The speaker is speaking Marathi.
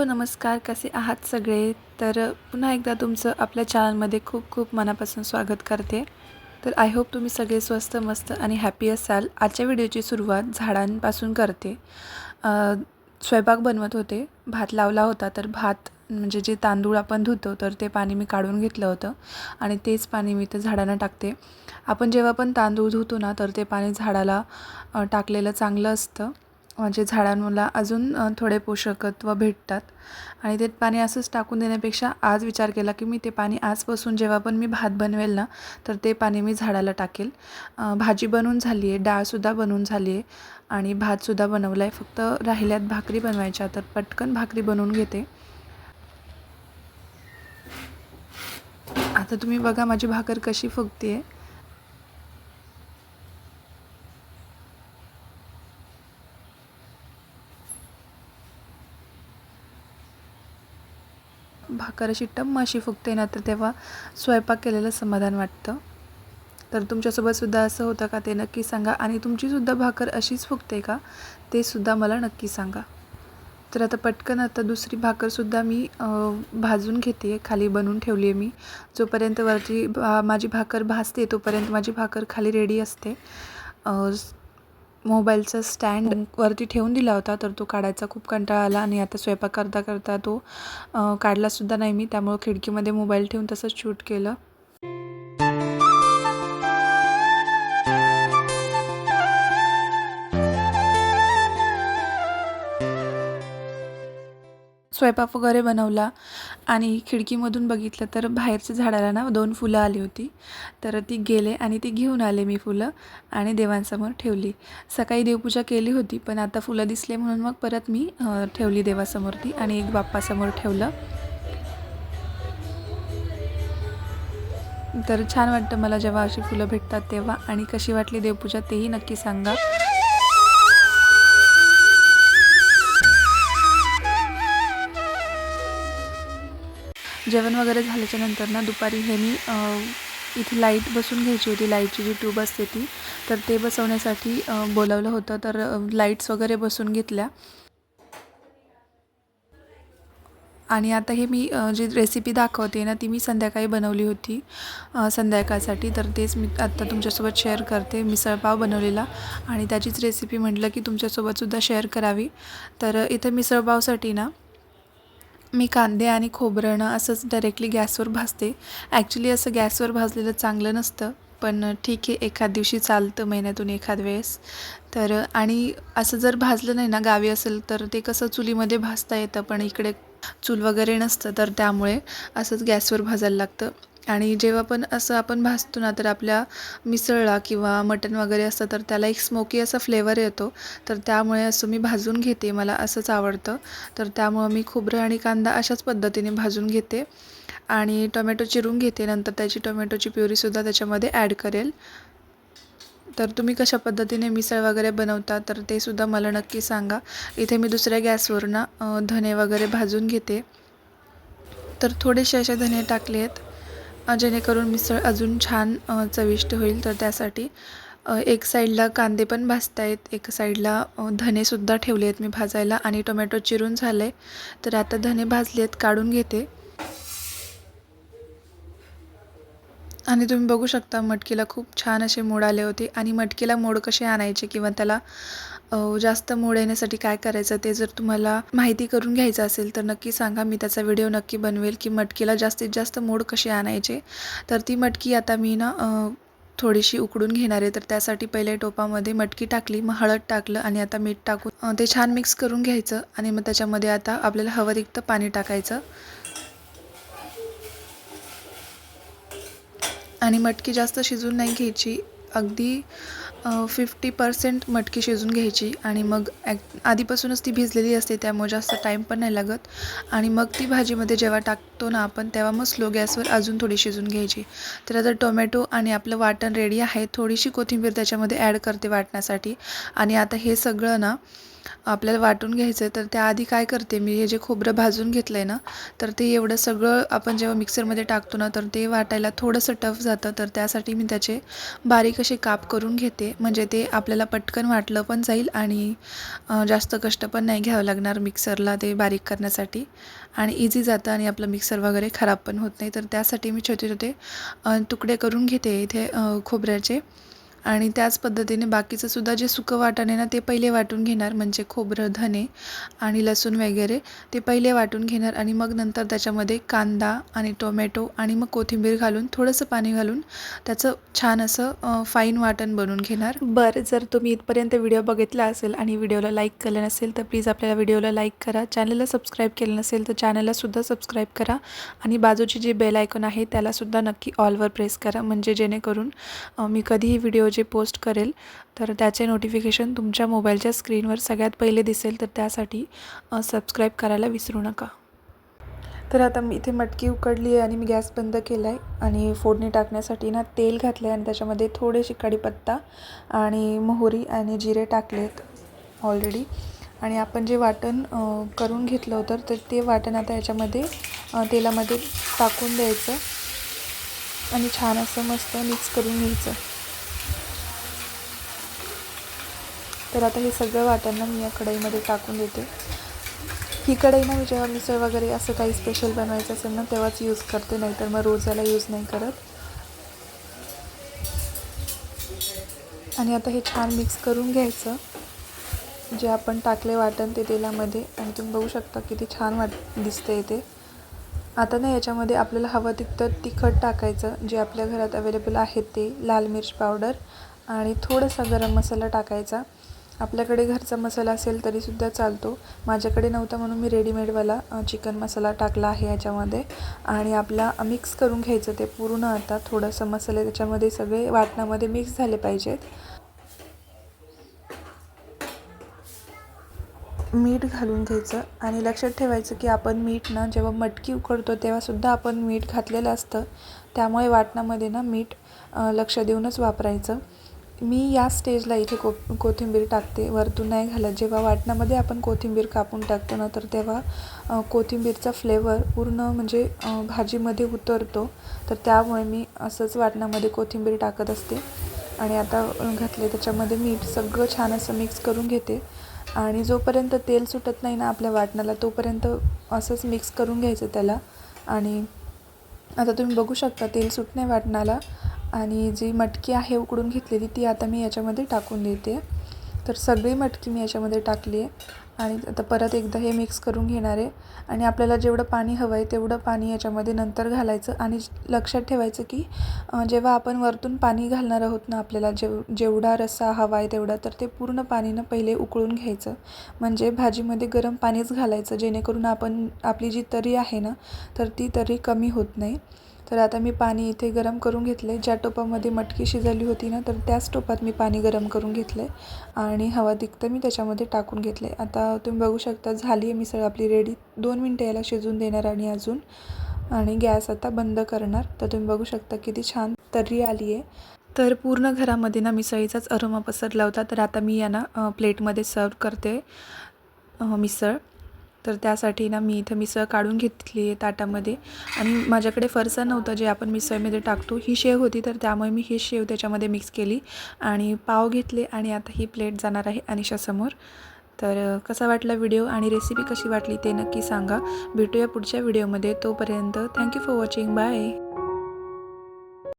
हॅलो नमस्कार. कसे आहात सगळे? तर पुन्हा एकदा तुमचं आपल्या चॅनलमध्ये खूप खूप मनापासून स्वागत करते. तर आय होप तुम्ही सगळे स्वस्त मस्त आणि हॅपी असाल. आजच्या व्हिडिओची सुरुवात झाडांपासून करते. स्वयंपाक बनवत होते. भात लावला होता तर भात म्हणजे जे तांदूळ आपण धुतो तर ते पाणी मी काढून घेतलं होतं आणि तेच पाणी मी ते झाडांना टाकते. आपण जेव्हा पण तांदूळ धुतो ना तर ते पाणी झाडाला टाकलेलं चांगलं असतं. म्हणजे झाडांना अजून थोडे पोषकत्व भेटतात. आणि ते पाणी असंच टाकून देण्यापेक्षा आज विचार केला की मी ते पाणी आजपासून जेव्हा पण मी भात बनवेल ना तर ते पाणी मी झाडाला टाकेल. भाजी बनवून झाली आहे डाळसुद्धा बनवून झाली आहे आणि भातसुद्धा बनवला आहे फक्त राहिल्यात भाकरी बनवायच्या तर पटकन भाकरी बनवून घेते. आता तुम्ही बघा माझी भाकर कशी फुगते आहे भाकर अशी टम्म अशी फुगते ना तर तेव्हा स्वयंपाक केलेलं समाधान वाटतं. तर तुमच्यासोबतसुद्धा असं होतं का? ते नक्की सांगा. आणि तुमचीसुद्धा भाकर अशीच फुगते का? ते सुद्धा मला नक्की सांगा. तर आता पटकन आता दुसरी भाकरसुद्धा मी भाजून घेते खाली बनवून ठेवली आहे मी. जोपर्यंत वरची भा माझी भाकर भाजते तोपर्यंत माझी भाकर खाली रेडी असते. मोबाईलचा स्टँड वरती ठेवून दिला होता तर तो काढायचा खूप कंटाळा आला आणि आता स्वयंपाक करता करता तो काढलासुद्धा नाही मी त्यामुळं खिडकीमध्ये मोबाईल ठेवून तसंच शूट केलं. स्वयंपाक वगैरे बनवला आणि खिडकीमधून बघितलं तर बाहेरच्या झाडाला ना दोन फुलं आली होती. तर ती गेले आणि ती घेऊन आले मी फुलं आणि देवांसमोर ठेवली. सकाळी देवपूजा केली होती पण आता फुलं दिसले म्हणून मग परत मी ठेवली देवासमोर ती आणि एक बाप्पासमोर ठेवलं. तर छान वाटतं मला जेव्हा अशी फुलं भेटतात तेव्हा आणि कशी वाटली देवपूजा तेही नक्की सांगा. जेवण वगैरे झाल्याच्यानंतर ना दुपारी हे मी इथे लाइट बसून घ्यायची होती. लाईटची जी ट्यूब असते ती. तर ते बसवण्यासाठी बोलावलं होतं. तर लाईट्स वगैरे बसून घेतल्या. आणि आता हे मी जी रेसिपी दाखवते ना ती मी संध्याकाळी बनवली होती. संध्याकाळसाठी. तर तेच मी आत्ता तुमच्यासोबत शेअर करते. मिसळपाव बनवलेला. आणि त्याचीच रेसिपी म्हटलं की तुमच्यासोबतसुद्धा शेअर करावी. तर इथं मिसळपावसाठी ना मी कांदे आणि खोबरं असंच डायरेक्टली गॅसवर भाजते. ॲक्च्युली असं गॅसवर भाजलेलं चांगलं नसतं पण ठीक आहे एखाद दिवशी चालतं महिन्यातून एखाद वेळेस. तर आणि असं जर भाजलं नाही ना गावी असेल तर ते कसं चुलीमध्ये भाजता येतं पण इकडे चूल वगैरे नसतं तर त्यामुळे असंच गॅसवर भाजायला लागतं. आणि जेव्हा पण असं आपण भाजतो ना तर आपल्या मिसळला किंवा मटण वगैरे असतं तर त्याला एक स्मोकी असा फ्लेवर येतो. तर त्यामुळे असं मी भाजून घेते मला असंच आवडतं. तर त्यामुळं मी खोबरं आणि कांदा अशाच पद्धतीने भाजून घेते. आणि टोमॅटो चिरून घेते नंतर त्याची टोमॅटोची प्युरीसुद्धा त्याच्यामध्ये ॲड करेल. तर तुम्ही कशा पद्धतीने मिसळ वगैरे बनवता तर ते सुद्धा मला नक्की सांगा. इथे मी दुसऱ्या गॅसवर ना धने वगैरे भाजून घेते. तर थोडेसे असे धने टाकले आहेत जेणेकरून मिसळ अजून छान चविष्ट होईल. तर त्यासाठी एक साईडला कांदे पण भाजतायत एक साईडला धनेसुद्धा ठेवले आहेत मी भाजायला. आणि टोमॅटो चिरून झाले तर आता धने भाजले आहेत काढून घेते. आणि तुम्ही बघू शकता मटकीला खूप छान असे मोड आले होते. आणि मटकीला मोड कसे आणायचे किंवा त्याला जास्त मोड येण्यासाठी काय करायचं ते जर तुम्हाला माहिती करून घ्यायचं असेल तर नक्की सांगा. मी त्याचा व्हिडिओ नक्की बनवेल की मटकीला जास्तीत जास्त मोड कसे आणायचे. तर ती मटकी आता मी ना थोडीशी उकडून घेणार आहे. तर त्यासाठी पहिले टोपामध्ये मटकी टाकली मग हळद टाकलं आणि आता मीठ टाकून ते छान मिक्स करून घ्यायचं. आणि मग त्याच्यामध्ये आता आपल्याला हवं तितकं पाणी टाकायचं. आणि मटकी जास्त शिजून नाही घ्यायची. अगदी फिफ्टी पर्सेंट मटकी शिजून घ्यायची आणि मग ॲक आधीपासूनच ती भिजलेली असते त्यामुळे जास्त टाईम पण नाही लागत. आणि मग ती भाजीमध्ये जेव्हा टाकतो ना आपण तेव्हा मग स्लो गॅसवर अजून थोडी शिजून घ्यायची. तर आता टोमॅटो आणि आपलं वाटण रेडी आहे. थोडीशी कोथिंबीर त्याच्यामध्ये ॲड करते वाटण्यासाठी. आणि आता हे सगळं ना आपल्याला वाटून घ्यायचं आहे तर त्याआधी काय करते मी हे जे खोबरं भाजून घेतलं आहे ना तर ते एवढं सगळं आपण जेव्हा मिक्सरमध्ये टाकतो ना तर ते वाटायला थोडंसं टफ जातं तर त्यासाठी मी त्याचे बारीक असे काप करून घेते. म्हणजे ते आपल्याला पटकन वाटलं पण जाईल आणि जास्त कष्ट पण नाही घ्यावं लागणार मिक्सरला ते बारीक करण्यासाठी. आणि इझी जातं आणि आपलं मिक्सर वगैरे खराब पण होत नाही. तर त्यासाठी मी छोटे छोटे तुकडे करून घेते इथे खोबऱ्याचे. आणि त्याच पद्धतीने बाकीचं सुद्धा जे सुकं वाटण आहे ना ते पहिले वाटून घेणार म्हणजे खोबरं धने आणि लसूण वगैरे ते पहिले वाटून घेणार आणि मग नंतर त्याच्यामध्ये कांदा आणि टोमॅटो आणि मग कोथिंबीर घालून थोडंसं पाणी घालून त्याचं छान असं फाईन वाटण बनवून घेणार. बरं जर तुम्ही इथपर्यंत व्हिडिओ बघितला असेल आणि व्हिडिओला लाईक केलं नसेल तर प्लीज आपल्याला व्हिडिओला लाईक करा. चॅनलला सबस्क्राईब केलं नसेल तर चॅनललासुद्धा सबस्क्राईब करा. आणि बाजूची जी बेल आयकॉन आहे त्यालासुद्धा नक्की ऑलवर प्रेस करा. म्हणजे जेणेकरून मी कधीही व्हिडिओ जे पोस्ट करेल तर त्याचे नोटिफिकेशन तुमच्या मोबाईलच्या स्क्रीनवर सगळ्यात पहिले दिसेल तर त्यासाठी सबस्क्राईब करायला विसरू नका. तर आता मी इथे मटकी उकडली आहे आणि मी गॅस बंद केला आहे आणि फोडणी टाकण्यासाठी ना तेल घातलं आहे आणि त्याच्यामध्ये थोडेसे कढीपत्ता आणि मोहरी आणि जिरे टाकलेत ऑलरेडी आणि आपण जे वाटण करून घेतलं होतं तर ते वाटण आता याच्यामध्ये तेलामध्ये टाकून द्यायचं आणि छान असं मस्त मिक्स करून घ्यायचं. तर आता हे सगळं वाटण मी या कढईमध्ये टाकून देते. ही कढई ना मी जेव्हा मिसळ वगैरे असं काही स्पेशल बनवायचं असेल ना तेव्हाच यूज करते नाहीतर मग रोज याला यूज नाही करत. आणि आता हे छान मिक्स करून घ्यायचं. जे आपण टाकले वाटण ते तेलामध्ये आणि तुम्ही बघू शकता किती छान वाट दिसते इथे आता ना याच्यामध्ये आपल्याला हवं तितकं तिखट टाकायचं जे आपल्या घरात अवेलेबल आहे ते लाल मिर्च पावडर आणि थोडासा गरम मसाला टाकायचा. आपल्याकडे घरचा मसाला असेल तरीसुद्धा चालतो. माझ्याकडे नव्हता म्हणून मी रेडीमेडवाला चिकन मसाला टाकला आहे याच्यामध्ये. आणि आपला मिक्स करून घ्यायचं ते पूर्ण आता थोडंसं मसाले त्याच्यामध्ये सगळे वाटणामध्ये मिक्स झाले पाहिजेत. मीठ घालून घ्यायचं आणि लक्षात ठेवायचं की आपण मीठ ना जेव्हा मटकी उकडतो तेव्हासुद्धा आपण मीठ घातलेलं असतं. त्यामुळे वाटणामध्ये ना मीठ लक्ष देऊनच वापरायचं. मी या स्टेजला इथे को कोथिंबीर टाकते. वरतून नाही घालत. जेव्हा वाटणामध्ये आपण कोथिंबीर कापून टाकतो ना तर तेव्हा कोथिंबीरचा फ्लेवर पूर्ण म्हणजे भाजीमध्ये उतरतो. तर त्यामुळे मी असंच वाटणामध्ये कोथिंबीर टाकत असते. आणि आता घातले त्याच्यामध्ये मीठ. सगळं छान असं मिक्स करून घेते. आणि जोपर्यंत तेल सुटत नाही ना आपल्या वाटणाला तोपर्यंत असंच मिक्स करून घ्यायचं त्याला. आणि आता तुम्ही बघू शकता तेल सुटणे वाटणाला. आणि जी मटकी आहे उकडून घेतलेली ती आता मी याच्यामध्ये टाकून देते. तर सगळी मटकी मी याच्यामध्ये टाकली आहे. आणि आता परत एकदा हे मिक्स करून घेणार आहे. आणि आपल्याला जेवढं पाणी हवं आहे तेवढं पाणी याच्यामध्ये नंतर घालायचं. आणि लक्षात ठेवायचं की जेव्हा आपण वरतून पाणी घालणार आहोत ना आपल्याला जेव जेवढा रस्सा हवा आहे तेवढा तर ते पूर्ण पाणीनं पहिले उकळून घ्यायचं. म्हणजे भाजीमध्ये गरम पाणीच घालायचं जेणेकरून आपण आपली जी तरी आहे ना तर ती तरी कमी होत नाही. तर आता मी पाणी इथे गरम करून घेतलं आहे ज्या टोपामध्ये मटकी शिजवली होती ना तर त्याच टोपात मी पाणी गरम करून घेतलं आहे आणि हवा तिकतं मी त्याच्यामध्ये टाकून घेतलं आहे आता तुम्ही बघू शकता झाली आहे मिसळ आपली रेडी दोन मिनटं याला शिजून देणार आणि अजून. आणि गॅस आता बंद करणार. तर तुम्ही बघू शकता किती छान तर्री आली आहे. तर पूर्ण घरामध्ये ना मिसळीचाच अरोमा पसरला होता. तर आता मी यांना प्लेटमध्ये सर्व करते मिसळ. तर त्यासाठी ना मी इथं मिसळ काढून घेतली आहे ताटामध्ये. आणि माझ्याकडे फरसा नव्हता जे आपण मिसळमध्ये टाकतो ही शेव होती तर त्यामुळे मी ही शेव त्याच्यामध्ये मिक्स केली आणि पाव घेतले आणि आता ही प्लेट जाणार आहे अनिशासमोर तर कसा वाटला व्हिडिओ आणि रेसिपी कशी वाटली ते नक्की सांगा. भेटूया पुढच्या व्हिडिओमध्ये तोपर्यंत थँक्यू फॉर वॉचिंग बाय